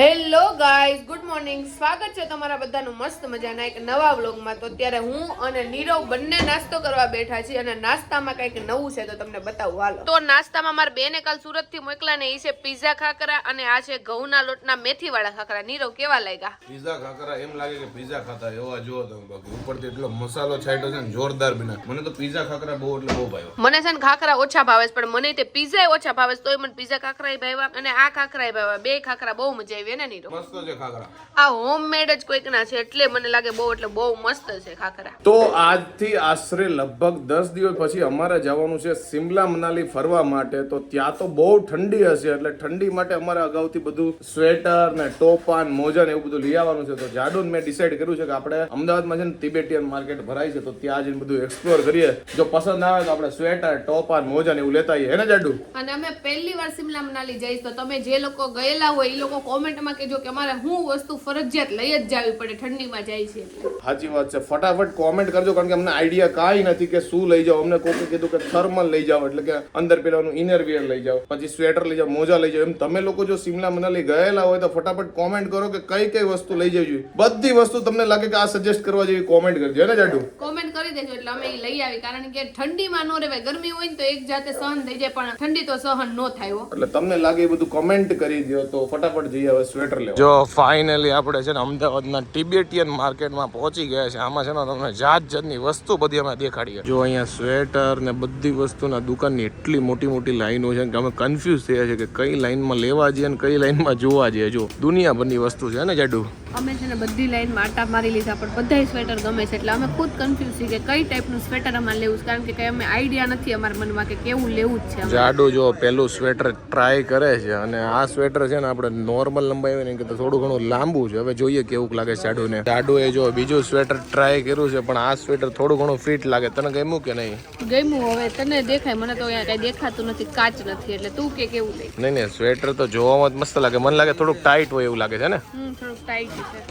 Hello guys good morning. સ્વાગત છે તમારા બધાનું મસ્ત મજાના એક નવા વ્લોગમાં. તો અત્યારે હું અને નીરવ બંને નાસ્તો કરવા બેઠા છીએ અને નાસ્તામાં કંઈક નવું છે તો તમને બતાવું. હાલો. તો નાસ્તામાં મારા બેને કાલ સુરતથી મોકલાને મોકલા ને એ છે પીઝા ખાખરા અને આ છે ઘઉંના લોટના મેથી વાળા ખાખરા નીરવ કેવા લાગ્યા? પીઝા ખાખરા એમ લાગે કે પીઝા ખાતા એવા જુઓ તમે બાકી. ઉપરથી એટલો મસાલો છાંટ્યો છે ને જોરદાર બના. મને તો પીઝા ખાખરા બહુ એટલે બહુ ભાવ્યો મને છે ને ખાખરા ઓછા ભાવે છે પણ મને તે પીઝા ઓછા ભાવે છે તોય મને પીઝા ખાખરા ભાવ્યા અને આ ખાખરા ભાવ્યા. બે ખાખરા બહુ મજા આવી ને નીરો મસ્ત છે ખાખરા. આ હોમમેડ જ કોઈકના છે એટલે મને લાગે બહુ એટલે બહુ મસ્ત છે ખાખરા. તો આજથી આશરે લગભગ દસ દિવસ પછી અમારે જવાનું છે સિમલા મનાલી ફરવા માટે. તો ત્યાં તો બહુ ઠંડી હશે એટલે ઠંડી માટે અમારે અગાઉથી બધું સ્વેટર ને ટોપાન મોજા ને એવું બધું લઈ આવવાનું છે. તો જાડુન મેં ડિસાઈડ કર્યું છે કે આપણે અમદાવાદમાં છે ને તિબેટિયન માર્કેટ ભરાય છે તો ત્યાં જઈને બધું એક્સપ્લોર કરીએ. જો પસંદ આવે તો આપણે સ્વેટર ટોપાન મોજા ને એવું લેતા આવીએ. હે ને જાડુ? અને અમે પહેલી વાર સિમલા મનાલી જઈશ. તો તમે જે લોકો ગયેલા હોય એ લોકો કોમેન્ટમાં કહેજો કે અમારે હું વસ્તુ ફરજિયાત લઈ જ જાવી પડે ઠંડીમાં જાય છે. સાચી વાત છે. ફટાફટ કોમેન્ટ કરજો કારણ કે અમને આઈડિયા કાંઈ નથી કે શું લઈ જાઓ. અમને કોકે કીધું કે થર્મલ લઈ જાઓ એટલે કે અંદર પેલાનું ઇનર વિયર લઈ જાઓ પછી સ્વેટર લઈ જાઓ મોજા લઈ જાઓ. એમ તમે લોકો જો સિમલા મનાલી ગયેલા હોય તો ફટાફટ કોમેન્ટ કરો કે કઈ કઈ વસ્તુ લઈ જવી જોઈએ. બધી વસ્તુ તમને લાગે કે આ સજેસ્ટ કરવા જેવી કોમેન્ટ કરજો હે ને જાડુ? કોમેન્ટ કરી દેજો એટલે અમે લઈ આવી કારણ કે ઠંડીમાં નો રહેવાય. ગરમી હોય ને તો એક જાતે સહન થઈ જાય પણ ઠંડી તો સહન નો થાય એટલે તમને લાગે એ બધું કોમેન્ટ કરી દો તો ફટાફટ જઈ હવે સ્વેટર લેવા. જો ફાઇનલી આપણે છે ને અમદાવાદના ટિબેટિયન માર્કેટમાં પહોંચી ગયા છે આમાં છે ને તમને જાત જાતની વસ્તુ બધી અમે દેખાડીએ જો અહીંયા સ્વેટર ને બધી વસ્તુના દુકાનની એટલી મોટી મોટી લાઈનો છે કે અમે કન્ફ્યુઝ થયા છે કે કઈ લાઈનમાં લેવા જઈએ અને કઈ લાઈનમાં જોવા જઈએ. જો દુનિયાભરની વસ્તુ છે ને જાડુ? અમે છે ને બધી લાઈનમાં આટા મારી લીધા પણ બધા સ્વેટર ગમે છે. એટલે અમે ખુદ કન્ફ્યુઝ છીએ કે કઈ ટાઈપનું સ્વેટર અમારે લેવું છે. કારણ કે કઈ અમે આઈડિયા નથી અમારા મનમાં કે કેવું લેવું જ છે જાડુ જો પેલું સ્વેટર ટ્રાય કરે છે અને આ સ્વેટર છે ને આપણે નોર્મલ લંબાઈ હોય ને કે થોડું ઘણું લાંબુ છે. હવે જોઈએ કેવું લાગે જાડુને. જાડુ એ જો બીજું સ્વેટર ટ્રાય કર્યું છે પણ આ સ્વેટર થોડું ઘણું ફિટ લાગે. તને ગમ્યું કે નહીં? ગમ્યું હવે તને દેખાય. મને તો અહીંયા કઈ દેખાતું નથી કાચ નથી એટલે તું કે કેવું નહીં નહીં સ્વેટર તો જોવામાં જ મસ્ત લાગે. મને લાગે થોડુંક ટાઈટ હોય એવું લાગે છે ને?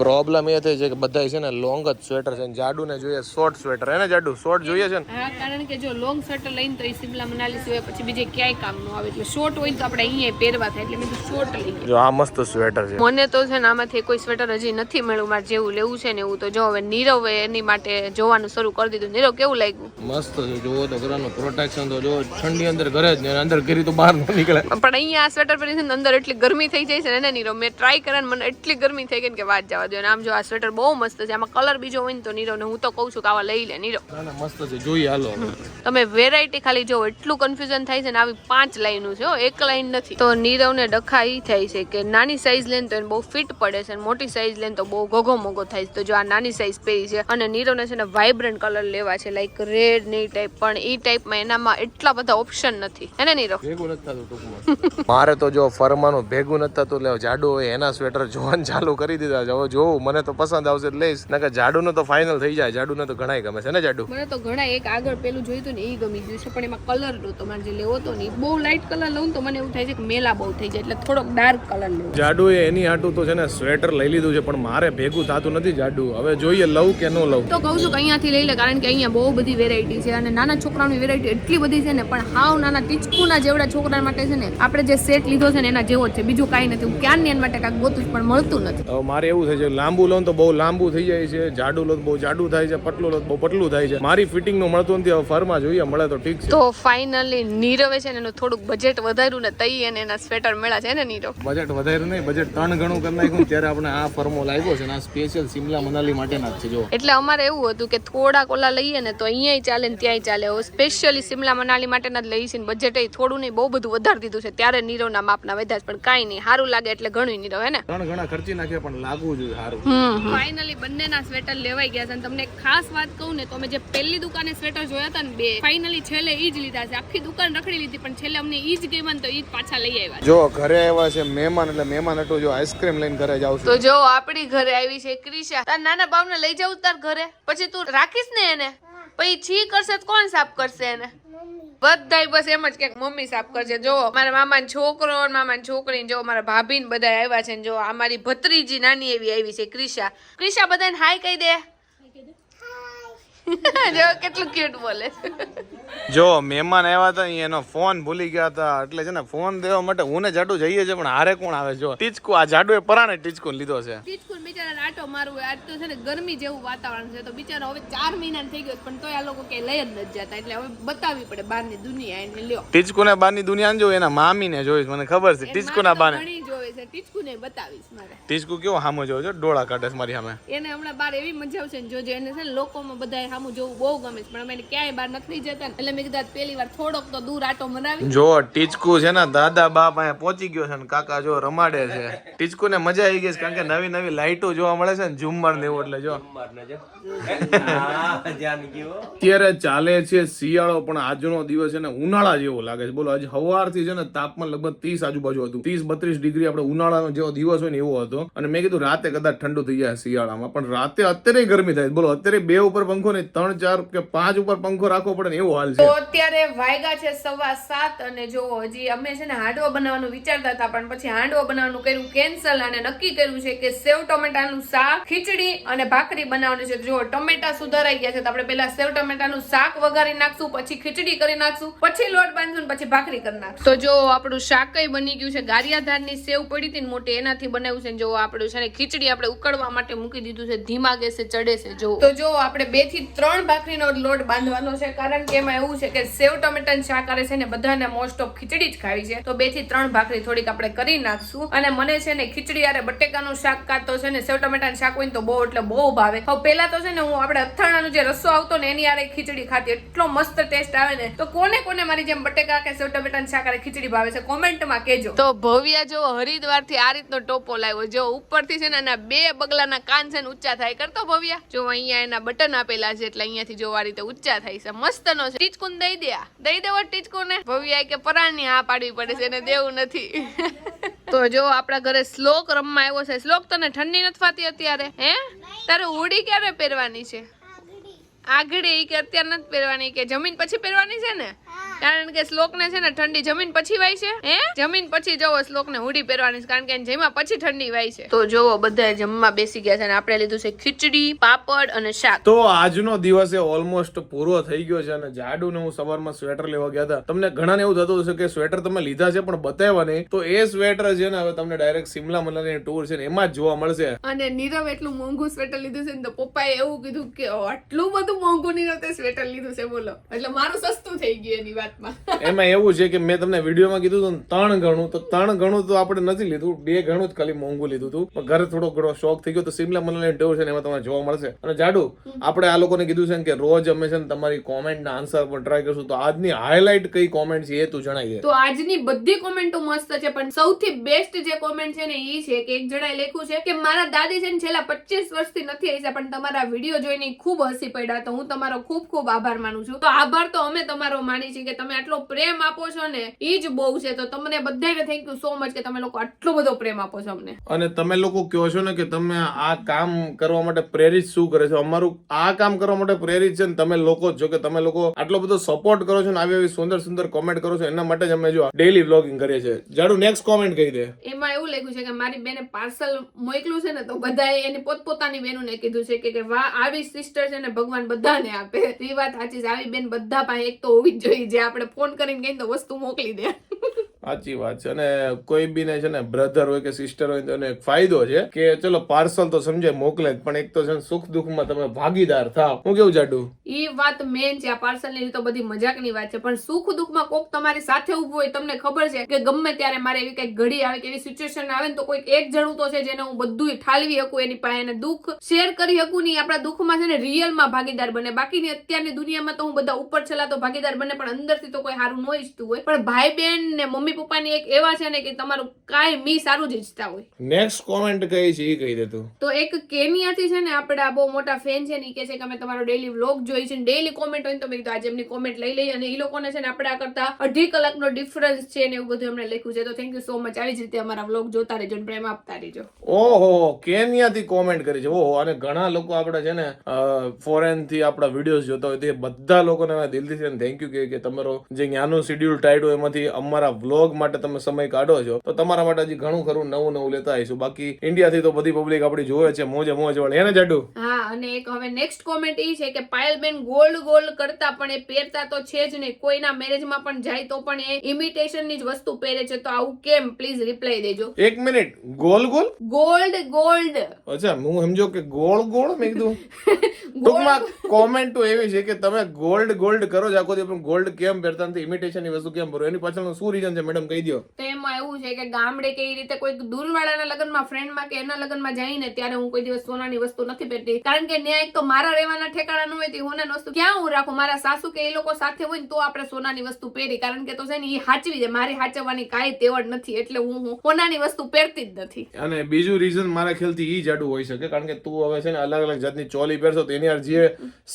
પ્રોબ્લેમ એ થઈ છે કે બધા છે ને લોંગ જ સ્વેટર છે. જાડુ ને જોઈએ શોર્ટ સ્વેટર હે ને જાડુ? શોર્ટ જોઈએ છે ને? હા કારણ કે જો લોંગ સ્વેટર લઈને તો એ સિમલા મનાલી સિવાય પછી બીજે ક્યાંય કામ ન આવે. એટલે શોર્ટ હોય તો આપણે અહીંયા પહેરવા થાય એટલે મેં શોર્ટ લઈ જો આ મસ્ત સ્વેટર છે મને તો છે ને આમાંથી કોઈ સ્વેટર હજી નથી મળ્યું મારે જેવું લેવું છે ને એવું. તો જો હવે નીરવ એની માટે જોવાનું શરૂ કરી દીધું. નીરવ કેવું લાગ્યું? મસ્ત છે જોવો તો ઘરનું પ્રોટેક્શન તો જો ઠંડી અંદર ઘરે જ ને અંદર ઘરી તો બહાર ન નીકળે. પણ અહીંયા આ સ્વેટર પહેરી છે ને અંદર એટલી ગરમી થઈ જાય છે ને નીરવ મેં ટ્રાય કરે મને એટલી ગરમી થઈ ગઈ કે વાત જવા દો. અને આમ જો આ સ્વેટર બહુ મસ્ત છે આમાં કલર બીજો હોય ને તો નીરવ ને હું તો કહું છું કે આવા લઈ લે નીરવ. ના ના મસ્ત છે જોઈ હાલો તમે વેરાયટી ખાલી જો એટલું કન્ફ્યુઝન થાય છે ને આવી પાંચ લાઈનો છે હો, એક લાઈન નથી. તો નીરવને ડખા ઈ થાય છે કે નાની સાઈઝ લેન તો એને બહુ ફિટ પડે છે અને મોટી સાઈઝ લેન તો બહુ ઘોઘો મોઘો થાય છે. તો જો આ નાની સાઈઝ પહેરી છે અને નીરોને છે ને વાઇબ્રન્ટ કલર લેવા છે લાઈક રેડ ને ટાઈપ પણ એ ટાઈપમાં એનામાં એટલા બધા ઓપ્શન નથી. એને ને નીરવ? ભેગું નથી થતું ટૂંકમાં. મારે તો જો ફરમાનું ભેગું નથી થતું એટલે જાડુ હોય એના સ્વેટર જોવાનું ચાલુ કરી દીધા છે. હવે જોવું મને તો પસંદ આવશે એટલે લઈશ. ના કે જાડુનું તો ફાઇનલ થઈ જાય. જાડુને તો ઘણાય ગમે છે ને જાડુ? મને તો ઘણા એક આગળ પેલું જોયું હતું ને એ ગમી ગયું છે. પણ એમાં કલર નહોતો મારે જે લેવો તો નહીં બહુ લાઇટ કલર લઉં ને તો મને એવું થાય છે કે મેલા બહુ થઈ જાય. એટલે થોડોક ડાર્ક કલર લેવો. જાડુ એ એની આટું તો છે ને સ્વેટર લઈ લીધું છે પણ મારે ભેગું થતું નથી જાડુ. હવે જોઈએ લઉં કે ન લઉં. તો કહું છું કે અહીંયાથી લઈ લે કારણ કે અહીંયા બહુ બધી વેરાયટી છે અને નાના છોકરાઓની વેરાયટી એટલી બધી છે ને પણ હાવ નાના ટીચકુના જેવડા છોકરા માટે છે ને આપણે જે સેટ લીધો છે ને એના જેવો જ છે. બીજું કાંઈ નથી. હું ક્યારની એના માટે કાંઈક ગોતું પણ મળતું નથી. હવે મારે એવું થાય છે લાંબુ લોન તો બહુ લાંબુ થઈ જાય છે જાડુ લો બહુ જાડું થાય છે પતલું લો બહુ પતલું થાય છે. મારી ફિટિંગનું મળતું નથી હવે ફરમાં જોઈએ મળે તો ઠીક છે. તો ફાઇનલી નીરવે છે ને એનું થોડુંક બજેટ વધાર્યું ને તઈ અને એના સ્વેટર મળ્યા છે ને નીરવ? બજેટ વધાર્યું નહીં બજેટ ત્રણ ગણું કરી નાખ્યું ત્યારે આપણે આ ફર્મો આવ્યો છે ને આ સ્પેશિયલ સિમલા મનાલી માટેના જ છે જો એટલે અમારે એવું હતું કે થોડા કોલા લઈએ ને તો અહીંયા ચાલે ને ત્યાંય ચાલે. સ્પેશિયલી સિમલા મનાલી માટેના જ લઈએ છીએ ને બજેટ થોડું નહીં બહુ બધું વધારી દીધું છે ત્યારે નીરવના માપના વધ્યા પણ કાંઈ નહીં સારું લાગે એટલે ઘણું નીરવ હે ને? ત્રણ ગણા ખર્ચી નાખ્યા પણ લાગવું જોઈએ સારું. ફાઇનલી બંનેના સ્વેટર લેવાઈ ગયા છે અને તમને ખાસ વાત કહું ને તો અમે જે પહેલી દુકાને સ્વેટર જોયા હતા ને બે ફાઇનલી છેલ્લે ઈ જ લીધા છે. આખી દુકાન રખડી લીધી પણ છેલ્લે અમને ઈ જ ગમ્યા ને તો ઈ જ પાછા લઈ આવ્યા જો ઘરે આવ્યા છે મહેમાન એટલે મહેમાન હતું જો આઈસ્ક્રીમ લઈને ઘરે જાવ તો જો આપણી ઘરે આવી છે ક્રિશા. તાર નાના બાપને લઈ જાવ તાર ઘરે. પછી તું રાખીશ ને એને? પછી છી કરશે તો કોણ સાફ કરશે એને? બધાય બસ એમ જ કે મમ્મી સાફ કરશે જો, મારા મામા છોકરો મામાની મામા છોકરી જો, મારા ભાભી બધા આવ્યા છે જો, આ મારી ભત્રીજી નાની એવી આવી છે ક્રિશા. ક્રિશા બધાને હાય કહી દે. જો કેટલું ક્યુટ બોલે. જો મહેમાન આવ્યા હતા એનો ફોન ભૂલી ગયા હતા. એટલે છે ને ફોન દેવા માટે હું ને જાડુ જઈએ છે પણ હારે કોણ આવે? જો ટીચકુ આ જાડુ એ પરાણે ટીચકુ લીધો છે. ટીચકુ બિચારા આટો મારું આજ તો છે ને ગરમી જેવું વાતાવરણ છે. તો બિચારો હવે ચાર મહિના થઈ ગયો પણ તોય આ લોકો કે લઈ જ નથી જતા. એટલે હવે બતાવવી પડે બહારની દુનિયા એને લ્યો. ટીચકુ ને બહારની દુનિયા જો એના મામી ને જોઈશ મને ખબર છે ટીચકુ ના બાને. છે ટીચકુને બતાવીશ મારે. ટીચકુ કેવો હામો જોવો છો? ડોળા કાઢે છે મારી સામે. એને હમણાં બાર એવી મજા આવશે ને જોજો એને છે ને લોકોમાં બધા સામું જોવું બહુ ગમે છે. પણ અમે ક્યાંય બહાર નથી જતા એટલે મેં કીધું પહેલી વાર થોડોક તો દૂર આટો મનાવી. જો ટીચકુ છે ને દાદા બાપ અહીંયા પહોંચી ગયો છે ને કાકા જો રમાડે છે. ટીચકુ ને મજા આવી ગઈ છે કારણ કે નવી નવી લાઈટો જોવા મળે છે ને ઝુમ્મર ને એવું એટલે જો. અત્યારે ચાલે છે શિયાળો પણ આજનો દિવસ છે ને ઉનાળા જેવો લાગે છે. બોલો આજે સવારથી છે ને તાપમાન લગભગ ત્રીસ આજુબાજુ હતું. ત્રીસ બત્રીસ ડિગ્રી આપણે ઉનાળાનો જેવો દિવસ હોય ને એવો હતો. અને મેં કીધું રાતે કદાચ ઠંડુ થઈ જાય શિયાળામાં. પણ રાતે અત્યારે ગરમી થાય. બોલો, અત્યારે બે ઉપર પંખો ને ત્રણ, ચાર કે પાંચ ઉપર પંખો રાખવો પડે ને એવો હાલ છે. અત્યારે વાયગા છે સવા સાત અને જો હજી અમે છે ને હાંડવો બનાવવાનું વિચારતા હતા, પણ પછી હાંડવો બનાવવાનું કર્યું, કેન્સલ અને નક્કી કર્યું છે કે સેવ ટમેટાનું શાક, ખીચડી અને ભાખરી બનાવવાની છે. જો ટમેટા સુધારાઈ ગયા છે, તો આપણે પહેલા સેવ ટમેટાનું શાક વઘારી નાખશું, પછી ખીચડી કરી નાખશું, પછી લોટ બાંધશું પછી ભાખરી કરી નાખશું. તો જો આપણું શાક કઈ બની ગયું છે? ગારિયાધારની સેવ પડી હતી ને મોટી એનાથી બનાવ્યું છે જો આપણું છે ને ખીચડી આપણે ઉકળવા માટે મૂકી દીધું છે ધીમા ગેસે ચડે છે જો. તો જો આપણે બેથી ત્રણ ભાખરીનો લોટ બાંધવાનો છે કારણ કે એમાં એવું છે કે સેવ ટમેટાનું શાક કરે છે ને બધાને મોસ્ટ ઓફ ખીચડી જ ખાવી છે. તો બેથી ત્રણ ભાખરી થોડીક આપણે કરી નાખશું. અને મને છે ને ખીચડી યારે બટેકાનું શાક કાતો છે ને સેવ ટમેટાનું શાક હોય ને તો બહુ એટલે બહુ ભાવે. હવે પહેલા તો છે ને હું આપણે અથાણાનો જે રસો આવતો ને એની યારે ખીચડી ખાતી એટલો મસ્ત ટેસ્ટ આવે ને. તો કોને કોને મારી જેમ બટેકા કે સેવ ટમેટાનું શાક હારે ખીચડી ભાવે છે કોમેન્ટમાં કહેજો. તો ભવ્યા જો હરિદ્વાર થી આ રીતનો ટોપો લાવ્યો. જો ઉપરથી છે ને એના બે બગલાના કાન છે ને ઊંચા થાય. કરતો ભવ્યા? જો અહીંયા એના બટન આપેલા છે એટલે અહીંયાથી જો આ રીતે ઊંચા થાય છે. મસ્તનો છે. ટીચકુન દઈ દે દઈ દેવો ટીચકુને. ભવ્યા કે પરાણની હા પાડવી પડે છે એને દેવું નથી. તો જો આપણા ઘરે શ્લોક રમવા આવ્યો છે. શ્લોક તને ઠંડી નથી થતી અત્યારે હે? તારે હુડી ક્યારે પહેરવાની છે? આગળી. કે અત્યારે નથી પહેરવાની કે જમીન પછી પહેરવાની છે ને? કારણ કે શ્લોકને છે ને ઠંડી જમીન પછી વાય છે હે? જમીન પછી જોવો શ્લોકને હુડી પહેરવાની કારણ કે જેમાં પછી ઠંડી વાય છે. તો જોવો બધા જમવા બેસી ગયા છે અને આપણે લીધું છે ખીચડી પાપડ અને શાક. તો આજનો દિવસ એ ઓલમોસ્ટ પૂરો થઈ ગયો છે અને જાડુ ને હું સવારમાં સ્વેટર લેવા ગયા હતા. તમને ઘણાને એવું થતું હશે કે સ્વેટર તમે લીધા છે પણ બતાવ્યા નહીં. તો એ સ્વેટર છે ને હવે તમને ડાયરેક્ટ સિમલા મનાલીની ટૂર છે ને એમાં જ જોવા મળશે. અને નીરવ એટલું મોંઘું સ્વેટર લીધું છે ને તો પપ્પાએ એવું કીધું કે આટલું બધું મોંઘું નીરવ તે સ્વેટર લીધું છે બોલો. એટલે મારું સસ્તું થઈ ગયું એની વાતમાં એમાં એવું છે કે મેં તમને વિડીયોમાં કીધું હતું ત્રણ ગણું તો ત્રણ ગણું તો આપણે નથી લીધું બે ગણું જ ખાલી મોંઘું લીધું હતું. પણ ઘરે થોડો ઘણો શોખ થઈ ગયો તો સિમલા મનાલી ટેવ છે એમાં તમને જોવા મળશે. અને જાડુ આપણે આ લોકોને કીધું છે કે રોજ અમે છે તમારી કોમેન્ટ ના આન્સર પર ટ્રાય કરશું તો આજની હાઇલાઇટ કઈ કોમેન્ટ છે એ તું જણાવી દે. તો આજની બધી કોમેન્ટો મસ્ત છે પણ સૌથી બેસ્ટ જે કોમેન્ટ છે ને એ છે કે એક જણાએ લખ્યું છે કે મારા દાદી છે ને છેલ્લા પચીસ વર્ષથી નથી આવી પણ તમારા વીડિયો જોઈને ખૂબ હસી પડ્યા તો હું તમારો ખૂબ ખૂબ આભાર માનું છું. તો આભાર તો અમે તમારો માની છીએ કે તમે આટલો પ્રેમ આપો છો ને એ જ બહુ છે. તો તમને બધાને થેન્ક યુ સો મચ કે તમે લોકો આટલો બધો પ્રેમ આપો છો અમને. અને તમે લોકો કહો છો ને કે તમે આ કામ કરવા માટે પ્રેરિત શું કરે છે? અમારું આ કામ કરવા માટે પ્રેરિત છે ને તમે લોકો જો. છો કે તમે લોકો આટલો બધો સપોર્ટ કરો છો ને આવી આવી સુંદર સુંદર કોમેન્ટ કરો છો એના માટે જ અમે જો ડેલી વ્લોગિંગ કરીએ છીએ. જાડુ નેક્સ્ટ કોમેન્ટ કહી દે. એમાં એવું લખ્યું છે કે મારી બેને પાર્સલ મોકલ્યું છે ને તો બધાએ એની પોતપોતાની બેનોને કીધું છે કે કે વાહ આવી સિસ્ટર છે ને ભગવાન બધાને આપે. તો એ વાત સાચી છે. આવી બેન બધા પાસે એક તો હોવી જ જોઈએ જે આપણે ફોન કરીને કહીને તો વસ્તુ મોકલી દે. સાચી વાત છે. અને કોઈ બી ને છે ને બ્રધર હોય કે સિસ્ટર હોય તો એક ફાયદો છે કે ચલો પાર્સલ તો સમજે મોકલે પણ એક તો છે ને, સુખ દુઃખમાં તમે ભાગીદાર થાવ. હું કેવું જાડુ? એ વાત મેન છે, આ પાર્સલની તો બધી મજાકની વાત છે, પણ સુખ દુઃખમાં કોક તમારી સાથે ઉભું હોય, તમને ખબર છે કે ગમે ત્યારે મારે એવી કઈ ઘડી આવે કે એવી સિચ્યુએશન આવે ને, તો કોઈક એક જણું તો છે જેને હું બધું ઠાલવી શકું, એની પાસે અને દુઃખ શેર કરી શકું નહીં આપણા દુઃખમાં છે ને રિયલમાં ભાગીદાર બને. બાકીની અત્યારની દુનિયામાં તો હું બધા ઉપર છેલ્લા તો ભાગીદાર બને, પણ અંદરથી તો કોઈ સારું ન ઈચ્છતું હોય. પણ ભાઈ બહેન ને મમ્મી પપ્પાની એક એવા છે ને કે તમારું કાંઈ મી સારું જ ઈચ્છતા હોય. નેક્સ્ટ કોમેન્ટ કઈ છે એ કહી દે તું. તો એક કેનિયાથી છે ને આપણા બહુ મોટા ફેન છે ને કે છે કે અમે તમારો ડેલી વ્લોગ જોઈ છે ડેલી કોમેન્ટ હોય ને તો મેં કીધું આજે એમની કોમેન્ટ લઈ લઈએ. અને એ લોકોને છે ને આપણા કરતા અઢી કલાકનો ડિફરન્સ છે ને એવું બધું એમણે લખ્યું છે. તો થેન્ક યુ સો મચ આવી જ રીતે અમારા વ્લોગ જોતા રહેજો અને પ્રેમ આપતા રહેજો. ઓહો કેન્યાથી કોમેન્ટ કરી છે. ઓહો અને ઘણા લોકો આપણે છે ને ફોરેનથી આપણા વિડીયોઝ જોતા હોય તે બધા લોકોને દિલથી થેન્ક યુ કે કે તમારો જે જ્ઞાનનું શેડ્યુલ ટાઈટ હોય એમાંથી અમારા વ્લોગ વ્લોગ માટે તમે સમય કાઢો છો તો તમારા માટે હજી ઘણું ખરું નવું નવું લેતા આવીશું. બાકી ઇન્ડિયાથી તો બધી પબ્લિક આપણી જોવે છે મોજે મોજ વાળી. એને જાડુ? હા અને એક હવે નેક્સ્ટ કોમેન્ટ એ છે કે પાયલબેન ગોલ્ડ ગોલ્ડ કરતા પણ એ પહેરતા તો છે જ નહીં કોઈના મેરેજમાં પણ જાય તો પણ એ ઇમિટેશનની જ વસ્તુ પહેરે છે તો આવું કેમ? પ્લીઝ રિપ્લાય દેજો. એક minute goal goal gold gold. અચ્છા હું સમજો કે ગોળ ગોળ મેં કીધું? ટૂંકમાં કોમેન્ટ તો એવી છે કે તમે ગોલ્ડ ગોલ્ડ કરો જ આખો દિવસ પણ ગોલ્ડ કેમ પહેરતા નથી? ઇમિટેશનની વસ્તુ કેમ ભરો એની પાછળનું શું રીઝન છે? મેડમ કહી દો તો એમાં એવું છે કે ગામડે કે એ રીતે કોઈ દૂરવાળાના લગ્નમાં ફ્રેન્ડમાં કે એના લગ્નમાં જઈને ત્યારે હું કોઈ દિવસ સોનાની વસ્તુ નથી પહેરતી. કારણ કે ન્યાય એક તો મારા રહેવાના ઠેકાણા ન હોય તે સોનાની વસ્તુ ક્યાં હું રાખું? મારા સાસુ કે એ લોકો સાથે હોય ને તો આપણે સોનાની વસ્તુ પહેરી. કારણ કે તો છે ને એ હાચવી છે. મારી હાચવવાની કાંઈ તેવડ નથી. એટલે હું હું સોનાની વસ્તુ પહેરતી જ નથી. અને બીજું રીઝન મારા ખ્યાલથી ઈ જાડું હોઈ શકે. કારણ કે તું હવે છે ને અલગ અલગ જાતની ચોલી પહેરશો તો એની જે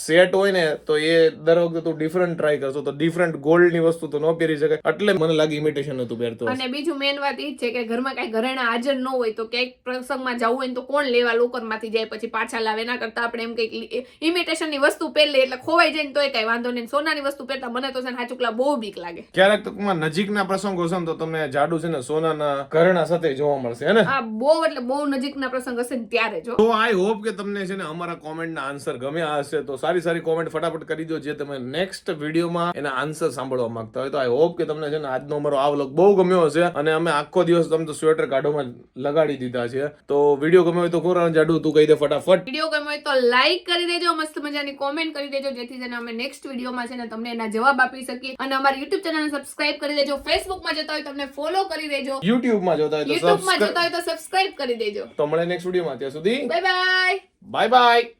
સેટ હોય ને તો એ દર વખતે તું ડિફરન્ટ ટ્રાય કરશો તો ડિફરન્ટ ગોલ્ડની વસ્તુ તો ન પહેરી શકાય એટલે મને લાગે ઇમિટેશન નતું પહેરતો અને બીજું મેન વાત એ છે કે ઘરમાં કઈ ઘરેણા હાજર ન હોય તો ક્યાંક પ્રસંગમાં જવું હોય ને તો કોણ લેવા લોકરમાંથી જાય પછી પાછા લાવે? એના કરતા આપણે એમ કંઈક ઇમિટેશનની વસ્તુ પહેરી એટલે ખોવાઈ જાય ને તોય કઈ વાંધો નહીં. સોનાની વસ્તુ પહેરતા મને તો છે ને હાચુકલા બહુ બીક લાગે. ક્યારેક ટૂંકમાં નજીકના પ્રસંગો છે ને તો તમને જાડુ છે ને સોનાના ઘરેણા સાથે જોવા મળશે હે ને? હા બહુ એટલે બહુ નજીકના પ્રસંગ હશે ને ત્યારે જો. તો આઈ હોપ કે તમને છે ને અમારા કોમેન્ટના આન્સર ગમ્યા હશે. તો સારી સારી કોમેન્ટ ફટાફટ કરી દો જે તમે નેક્સ્ટ વિડીયોમાં એના આન્સર સાંભળવા માંગતા હોય. તો આઈ હોપ કે તમને છે ને આજનો અમારો આ વ્લોગ બહુ ગમ્યો હશે અને અમે આખો દિવસ તમે તો સ્વેટર કાઢોમાં લગાડી દીધા છે. તો વીડિયો ગમ્યો હોય તો ખોરા જાડુ તું કહી દે ફટાફટ. વીડિયો ગમ્યો હોય તો લાઈક કરી દેજો મસ્ત મજાની કોમેન્ટ કરી દેજો જેથી છે અમે નેક્સ્ટ વિડીયોમાં છે ને તમને એના જવાબ આપી શકીએ. અને અમારી યુટ્યુબ ચેનલને સબસ્ક્રાઇબ કરી દેજો. ફેસબુકમાં જતા હોય તમને ફોલો કરી દેજો. યુટ્યુબમાં જોતા હોય તો યુટ્યુબમાં સબસ્ક્રાઇબ જતા હોય તો સબસ્ક્રાઇબ કરી દેજો. તો મળે નેક્સ્ટ વિડીયોમાં ત્યાં સુધી બાય બાય બાય બાય